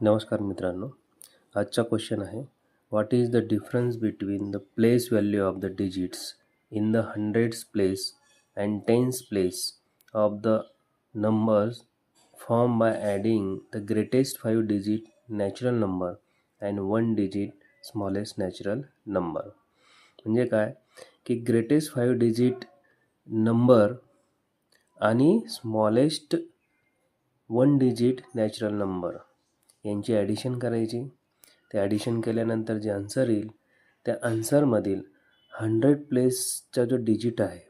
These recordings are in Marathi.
नमस्कार मित्रांनो, आजचा क्वेश्चन आहे what is the difference between the place value of the digits in the hundreds place and tens place of the numbers form by adding the greatest five digit natural number and one digit smallest natural number म्हणजे काय? की ग्रेटेस्ट फाईव्ह डिजिट नंबर आणि smallest one digit natural number यांची ॲडिशन करायची. ते ॲडिशन केल्यानंतर जे आन्सर येईल त्या आन्सरमधील हंड्रेड प्लेसचा जो डिजिट आहे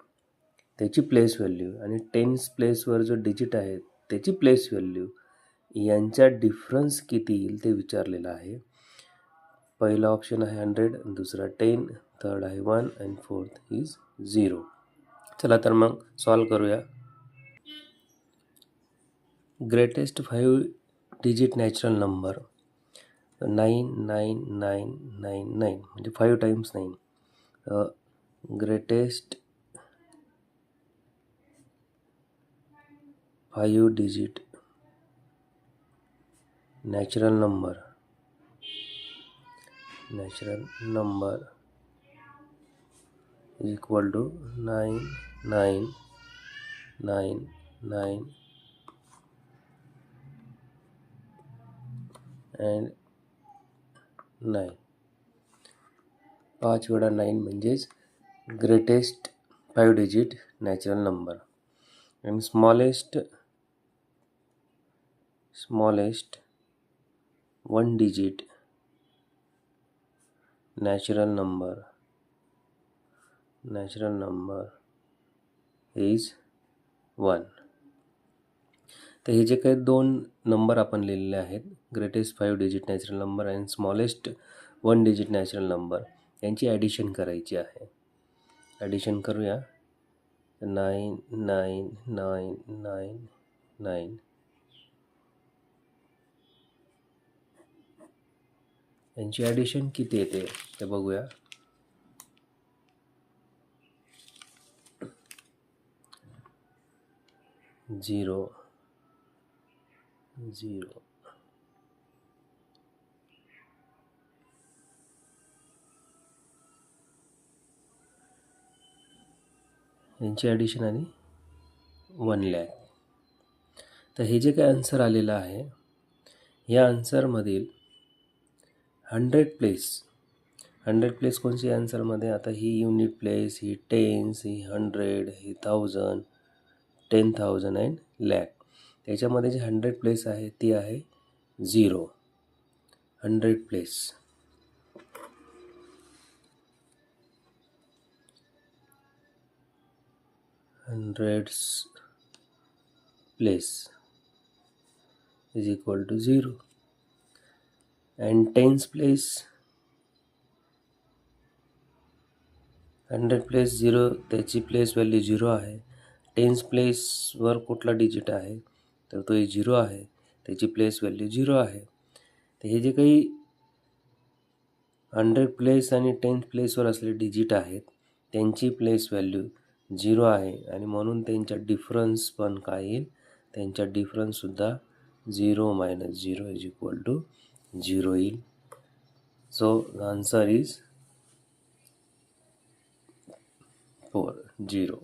त्याची प्लेस व्हॅल्यू आणि टेन्स प्लेसवर जो डिजिट आहे त्याची प्लेस व्हॅल्यू यांच्या डिफरन्स किती येईल ते विचारलेलं आहे. पहिला ऑप्शन आहे हंड्रेड दुसरा टेन थर्ड आहे one and fourth is zero चला तर मग सॉल्व करूया. Greatest five digit natural number nine nine nine nine nine म्हणजे five times nine greatest five digit natural number natural number is equal to nine nine nine nine and nine पाच वेळा नाईन म्हणजेच greatest five digit natural number and smallest smallest one digit natural number natural number is one तर हे जे काही दोन नंबर आपण लिहिलेले आहेत greatest five digit natural number and smallest one digit natural number यांची ॲडिशन करायची आहे. ॲडिशन करूया. Nine nine nine nine nine यांची ॲडिशन किती येते ते बघूया. झिरो झिरो यांची ॲडिशन आणि वन लॅक तर हे जे काही आन्सर आलेलं आहे या आन्सरमधील हंड्रेड प्लेस हंड्रेड प्लेस कोणची आन्सरमध्ये आता ही युनिट प्लेस ही टेन्स ही hundred he thousand ten thousand and lakh त्याच्यामध्ये जी हंड्रेड प्लेस आहे, ती आहे zero hundred place hundreds place is equal to zero and tens place hundred place zero त्याची प्लेस व्हॅल्यू झिरो आहे. टेन्स प्लेसवर कुठला डिजिट आहे? तर तो झिरो आहे. त्याची प्लेस व्हॅल्यू झिरो आहे. तर हे जे काही हंड्रेड प्लेस आणि टेन्थ प्लेसवर असले डिजिट आहेत त्यांची प्लेस व्हॅल्यू झिरो आहे. आणि म्हणून त्यांच्या डिफरन्स पण काय येईल? त्यांच्या डिफरन्ससुद्धा zero minus zero is equal to zero येईल. So answer is four zero